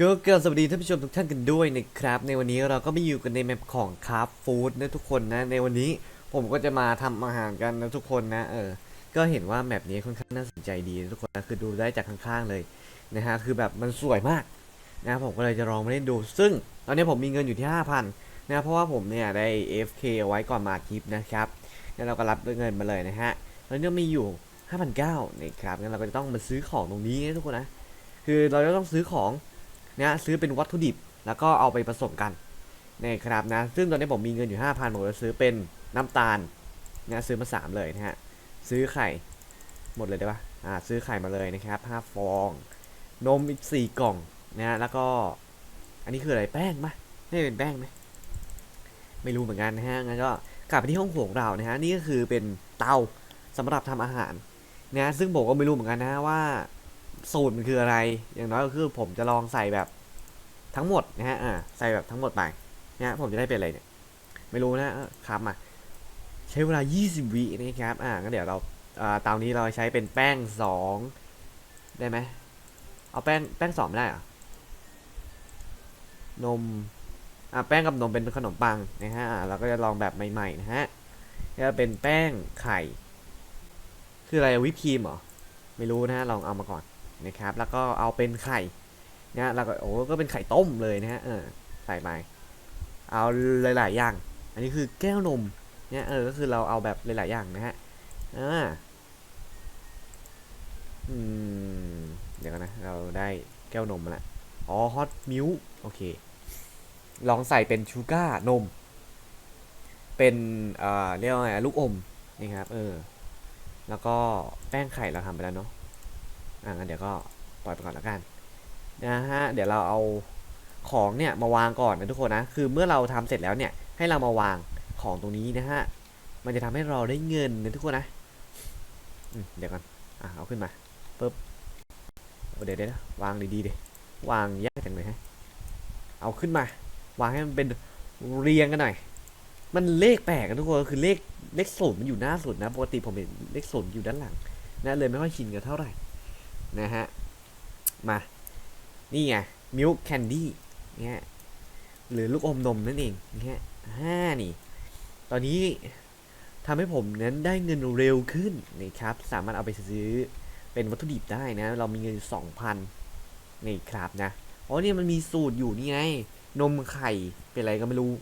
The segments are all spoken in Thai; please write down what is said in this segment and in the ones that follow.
ก็เกิดสวัสดีท่านผู้ชมทุกท่านกันด้วยนะครับ ในวันนี้เราก็มาอยู่กันในแมปของคราฟฟู้ดนะทุกคนนะ ในวันนี้ผมก็จะมาทำอาหารกันนะทุกคนนะเออ ก็เห็นว่าแมปนี้ค่อนข้างน่าสนใจดีนะทุกคนนะคือดูได้จากข้างๆเลยนะฮะคือแบบมันสวยมากนะผมก็เลยจะลองมาเล่นดู ซึ่งตอนนี้ผมมีเงินอยู่ที่ 5,000นะเพราะว่าผมเนี่ยได้ fk เอาไว้ก่อนมาคลิปนะครับแล้วเราก็รับด้เงินมาเลยนะฮะแล้วเนี่ยมีอยู่5,900นะครับงั้นเราก็จะต้องมาซื้อของตรงนี้นะทุกคนนะคือเราจะต้องซื้อของ นะซื้อเป็นวัตถุดิบ แล้วก็เอาไปผสมกันนะครับนะซึ่งตอนนี้ผมมีเงินอยู่ 5,000ผมจะซื้อเป็นน้ำตาลนะซื้อมา 3 เลยนะฮะซื้อไข่หมดเลยได้ปะอ่าซื้อไข่มาเลยนะครับ5ฟอง นมอีก 4 กล่องนะฮะแล้วก็อันนี้คืออะไรแป้งปะไม่เป็นแป้งไหมไม่รู้เหมือนกันนะฮะงั้นก็กลับไปที่ห้องโถงเรานะฮะนี่ก็คือเป็นเตาสำหรับทำอาหารนะซึ่งผมก็ไม่รู้เหมือนกันนะว่า สูตรมันคืออะไร อย่างน้อยก็คือผมจะลองใส่แบบทั้งหมดนะฮะอ่าใส่แบบทั้งหมดไปนะผมจะได้เป็นอะไรเนี่ย ไม่รู้นะครับมาใช้เวลา 20 วินะครับอ่างั้นเดี๋ยวเราอ่าตานี้เราใช้เป็นแป้ง 2 ได้ไหมเอาแป้งแป้งสองไม่ได้เหรอนมอ่าแป้งกับนมเป็นขนมปังนะฮะอ่าเราก็จะลองแบบใหม่ๆนะฮะก็เป็นแป้งไข่ คืออะไรวิปครีมเหรอ ไม่รู้นะฮะ ลองเอามาก่อน นะครับ แล้วก็เอาเป็นไข่นะแล้วก็โอ้ก็เป็นไข่ต้มเลยนะฮะเออใส่ไปเอาหลาย ๆ อย่าง อันนี้คือแก้วนมเนี่ยเออก็คือเราเอาแบบหลาย ๆ อย่างนะฮะอ่าอืมเดี๋ยวกันนะเราได้แก้วนมละอ๋อฮอตมิลโอเค ลองใส่เป็นชูการ์นม เป็นเอ่อเรียกว่าไงลูกอมนี่ครับเออแล้วก็แป้งไข่เราทำไปแล้วเนาะ อะงั้นเดี๋ยวก็ปล่อยไปก่อนแล้วกันนะฮะเดี๋ยวเราเอาของเนี่ยมาวางก่อนนะทุกคนนะคือเมื่อเราทำเสร็จแล้วเนี่ยให้เรามาวางของตรงนี้นะฮะมันจะทำให้เราได้เงินนะทุกคนนะอืมเดี๋ยวก่อนอะเอาขึ้นมาปึ๊บโอเดี๋ยวเดี๋ยวนะวางดีๆเดี๋ยวางยากจังเลยฮะเอาขึ้นมาวางให้มันเป็นเรียงกันหน่อย มันเลขแปลกกันทุกคนคือเลขเลขศูนย์มันอยู่หน้าสุดนะปกติผมเห็นเลขศูนย์อยู่ด้านหลังนะเลยไม่ค่อยชินกันเท่าไหร่ นะฮะ มา นี่ไงมิลค์แคนดี้เนี่ยหรือลูกอมนมนั่นเองเนี่ยห้านี่ ตอนนี้ทำให้ผมนั้นได้เงินเร็วขึ้นนะครับ สามารถเอาไปซื้อเป็นวัตถุดิบได้นะ เรามีเงินสองพันนี่ครับนะอ๋อเนี่ยมันมีสูตรอยู่นี่ไง นมไข่เป็นอะไรก็ไม่รู้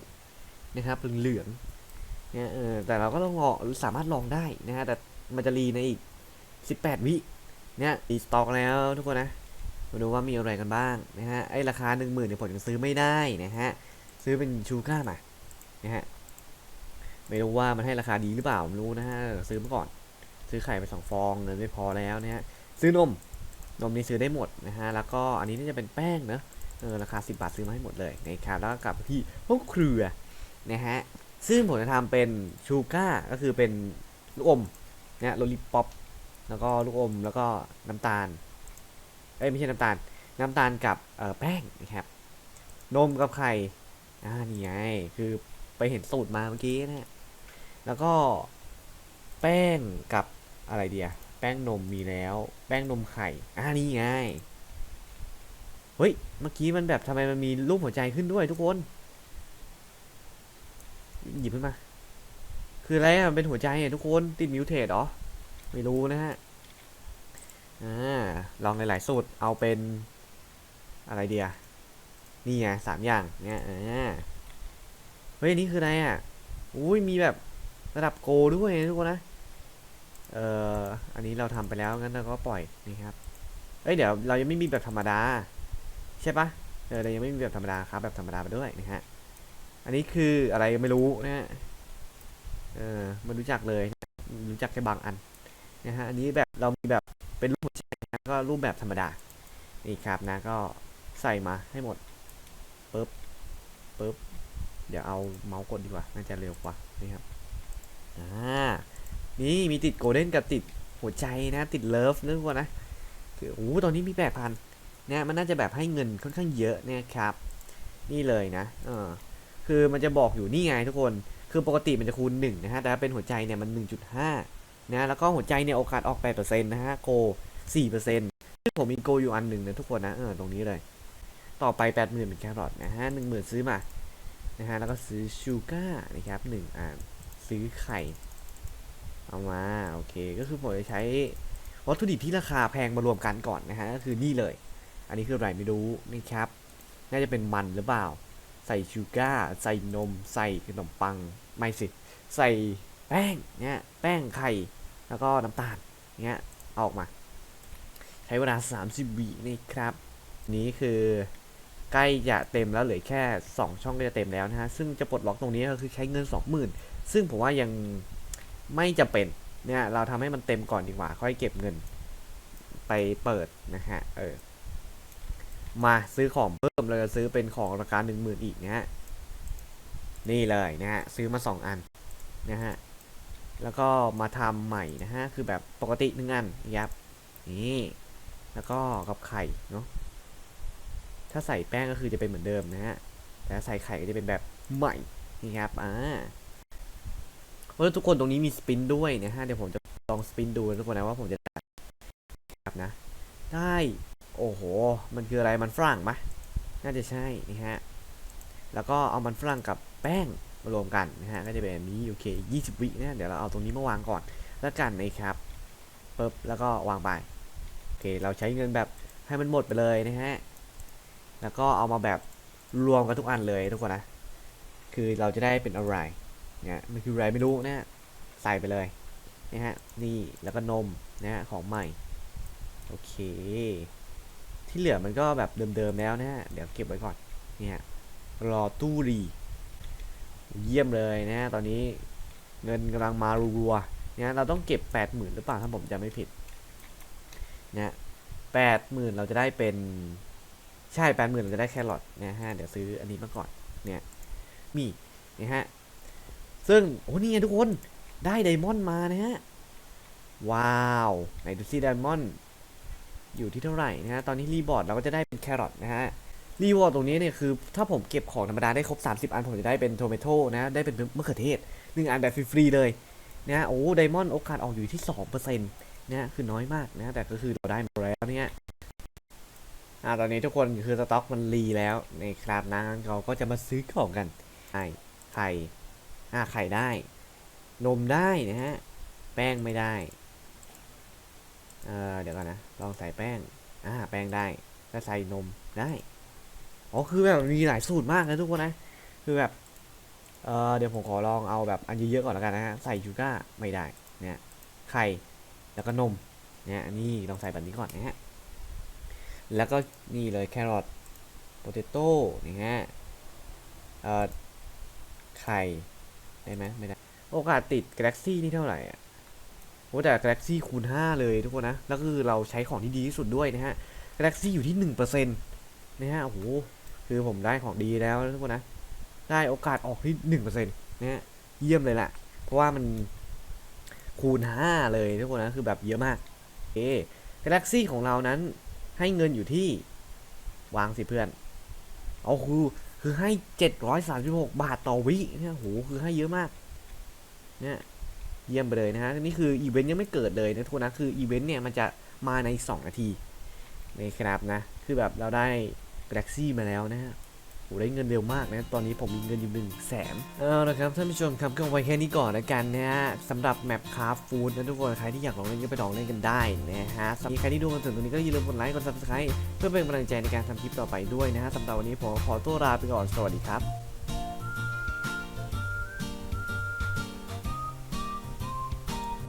นะครับเหลืองๆเนี่ยเออแต่เราก็ต้องลองสามารถลองได้นะฮะแต่มันจะรีในอีก 18 วิ เนี่ยรีสต็อกแล้วทุกคนนะมาดูว่ามีอะไรกันบ้างนะฮะไอราคาหนึ่งหมื่นเนี่ยผมยังซื้อไม่ได้นะฮะซื้อเป็นชูก้ามานะฮะไม่รู้ว่ามันให้ราคาดีหรือเปล่าไม่รู้นะฮะซื้อมาก่อน ซื้อไข่ไปสองฟองเงินไม่พอแล้วนะฮะซื้อนมนมนี่ซื้อได้หมดนะฮะแล้วก็อันนี้น่าจะเป็นแป้งเนอะเออราคา 10 บาทซื้อมาให้หมดเลยนะครับแล้วก็กลับที่ห้องครัวนะฮะซึ่งผมจะทำเป็นชูก้าก็คือเป็นลูกอมนะโลลิปป๊อป แล้วก็ลูกอมแล้วก็น้ำตาลเอ้ยไม่ใช่น้ำตาล น้ำตาลกับเอ่อแป้งนะครับ นมกับไข่อ่านี่ไงคือไปเห็นสูตรมาเมื่อกี้นะฮะแล้วก็แป้งกับอะไรเดียแป้งนมมีแล้ว แป้งนมไข่อ่านี่ไงเฮ้ยเมื่อกี้มันแบบทำไมมันมีรูปหัวใจขึ้นด้วยทุกคน หยิบขึ้นมา คืออะไรอะเป็นหัวใจอะทุกคนติดมิวเทสเหรอ ไม่รู้นะฮะอ่าลองหลายๆสูตรเอาเป็นอะไรเดียนี่ไงสามอย่างเนี่ยอ่าเฮ้ยนี่คืออะไรอะอุ้ยมีแบบระดับโกด้วยนะทุกคนนะเอ่ออันนี้เราทำไปแล้วงั้นเราก็ปล่อยนี่ครับเอ้ยเดี๋ยวเรายังไม่มีแบบธรรมดา ใช่ปะเออเรายังไม่มีแบบธรรมดาครับแบบธรรมดาไปด้วยนะฮะอันนี้คืออะไรไม่รู้นะฮะเออไมันรู้จักเลย รู้จักแค่บางอัน นะฮะอันนี้แบบเรามีแบบเป็นรูปหัวใจนะก็รูปแบบธรรมดานี่ครับนะก็ใส่มาให้หมดปึ๊บปึ๊บเดี๋ยวเอาเมาส์กดดีกว่าน่าจะเร็วกว่านี่ครับอ่านี่มีติดโกลเด้นกับติดหัวใจนะติดเลิฟนึกว่านะคือโอ้โหตอนนี้มีแปดพันเนี่ยมันน่าจะแบบให้เงินค่อนข้างเยอะเนี่ยครับ นี่เลยนะเออคือมันจะบอกอยู่นี่ไงทุกคน คือปกติมันจะคูณ1นะฮะแต่ถ้าเป็นหัวใจเนี่ยมัน 1.5 นะแล้วก็หัวใจเนี่ยโอกาสออก 8%นะฮะโก4%ซึ่งผมมีโกอยู่อันหนึ่งนะทุกคนนะเออตรงนี้เลย ต่อไปแปดหมื่นเป็นแครอทนะฮะหนึ่งหมื่นซื้อมานะฮะแล้วก็ซื้อชูการ์นะครับหนึ่งอันซื้อไข่ เอามาโอเคก็คือผมจะใช้วัตถุดิบที่ราคาแพงมารวมกันก่อนนะฮะก็คือนี่เลย อันนี้คืออะไรไม่รู้นะครับ น่าจะเป็นมันหรือเปล่า ใส่ชูการ์ใส่นม ใส่ขนมปังไม่สิใส่แป้งเนี่ยแป้งไข่ แล้วก็น้ำตาลเนี่ยเอออกมา ใช้เวลา 30วินะครับ นี้คือใกล้จะเต็มแล้วเหลือแค่ 2 ช่องก็จะเต็มแล้วนะฮะ ซึ่งจะปลดล็อกตรงนี้ก็คือใช้เงิน 20,000 ซึ่งผมว่ายังไม่จำเป็นเนี่ยเราทำให้มันเต็มก่อนดีกว่า ค่อยเก็บเงินไปเปิดนะฮะเออมาซื้อของเพิ่มเลยซื้อเป็นของราคา10,000 อีกนะฮะนี่เลยนะฮะซื้อมา 2 อันนะฮะ แล้วก็มาทำใหม่นะฮะ คือแบบปกติหนึ่งอันนะครับนี่ แล้วก็กับไข่เนาะ ถ้าใส่แป้งก็คือจะเป็นเหมือนเดิมนะฮะ แต่ถ้าใส่ไข่ก็จะเป็นแบบใหม่นี่ครับ อ่าเพราะทุกคนตรงนี้มีสปินด้วยนะฮะ เดี๋ยวผมจะลองสปินดูทุกคนนะว่าผมจะได้ครับนะ ได้ โอ้โห มันคืออะไร มันฝรั่งปะน่าจะใช่นี่ฮะ แล้วก็เอามันฝรั่งกับแป้ง มารวมกันนะฮะก็จะเป็นนี้โอเค20วินะเดี๋ยวเราเอาตรงนี้มาวางก่อนแล้วกันนะครับปึ๊บแล้วก็วางไปโอเคเราใช้เงินแบบให้มันหมดไปเลยนะฮะแล้วก็เอามาแบบรวมกันทุกอันเลยทุกคนนะคือเราจะได้เป็นอะไรเนี่ยมันคืออะไรไม่รู้นะใส่ไปเลยนะฮะนี่แล้วก็นมนะฮะของใหม่โอเค ที่เหลือมันก็แบบเดิมๆแล้วนะฮะเดี๋ยวเก็บไว้ก่อนเนี่ยรอตู้รี เยี่ยมเลยนะฮะตอนนี้เงินกำลังมารัวๆนี่ยเราต้องเก็บแปดหมื่นหรือเปล่าถ้าผมจำไม่ผิดนะแปดหมื่นเราจะได้เป็นใช่แปดหมื่นเราจะได้แครอทนะฮะเดี๋ยวซื้ออันนี้มาก่อนเนี่ยมีนะฮะซึ่งโอ้นี่ไงทุกคนได้ไดมอนด์มานะฮะว้าวไหนดูซิไดมอนด์อยู่ที่เท่าไหร่นะฮะตอนนี้รีบอร์ดเราก็จะได้เป็นแครอทนะฮะ รีวอร์ดตรงนี้เนี่ยคือถ้าผมเก็บของธรรมดาได้ครบ 30 อันผมจะได้เป็นโทเมโตนะได้เป็นมะเขือเทศหนึ่งอันแบบฟรีๆเลยนะโอ้ไดมอนด์โอกาสออกอยู่ที่2%นะฮะคือน้อยมากนะแต่ก็คือเราได้มาแล้วเนี่ยอ่าตอนนี้ทุกคนคือสต็อกมันรีแล้วในคราบนะเราก็จะมาซื้อของกันไข่ไข่อ่าไข่ได้ นมได้นะฮะแป้งไม่ได้เอ่อเดี๋ยวก่อนนะลองใส่แป้งอ่าแป้งได้ก็ใส่นมได้ อ๋อคือแบบมีหลายสูตรมากนะทุกคนนะ คือแบบ เออเดี๋ยวผมขอลองเอาแบบอันเยอะๆก่อนแล้วกันนะฮะ ใส่ชูก้าร์ไม่ได้เนี่ยไข่ แล้วก็นมเนี่ยนี่ลองใส่แบบนี้ก่อนนะฮะ แล้วก็นี่เลยแครอทโปเตโต้นี่ฮะ เอ่อ ไข่ ได้ไหมไม่ได้ โอกาสติด Galaxy นี่เท่าไหร่อะโอ้แต่ Galaxy คูณ 5 เลยทุกคนนะ แล้วคือเราใช้ของที่ดีที่สุดด้วยนะฮะ Galaxy อยู่ที่ 1%นะฮะ โอ้โห คือผมได้ของดีแล้วทุกคนนะ ได้โอกาสออกที่1%นะฮะเยี่ยมเลยแหละ เพราะว่ามันคูณ5เลยทุกคนนะ คือแบบเยอะมาก เอ Galaxy ของเรานั้นให้เงินอยู่ที่วางสิเพื่อน เอาคือคือให้736บาทต่อวิเนี่ยโหคือให้เยอะมาก เนี่ยเยี่ยมไปเลยนะฮะ นี่คืออีเวนต์ยังไม่เกิดเลยนะทุกคนนะ คืออีเวนต์เนี่ยมันจะมาใน 2 นาทีนะครับนะ คือแบบเราได้ Galaxy มาแล้วนะฮะโหได้เงินเร็วมากนะ ตอนนี้ผมมีเงินอยู่หนึ่งแสนเอาละครับท่านผู้ชมครับก็ไว้แค่นี้ก่อนละกันนะฮะสำหรับแมปคาฟูดนะทุกคน ใครที่อยากลองเล่นก็ไปลองเล่นกันได้นะฮะสำหรับใครที่ดูมาถึงตรงนี้ก็อย่าลืมกดไลค์กดซับสไคร b e เพื่อเป็นกำลังใจในการทำคลิปต่อไปด้วยนะฮะสำหรับวันนี้ผมขอตัวลาไปก่อน สวัสดีครับ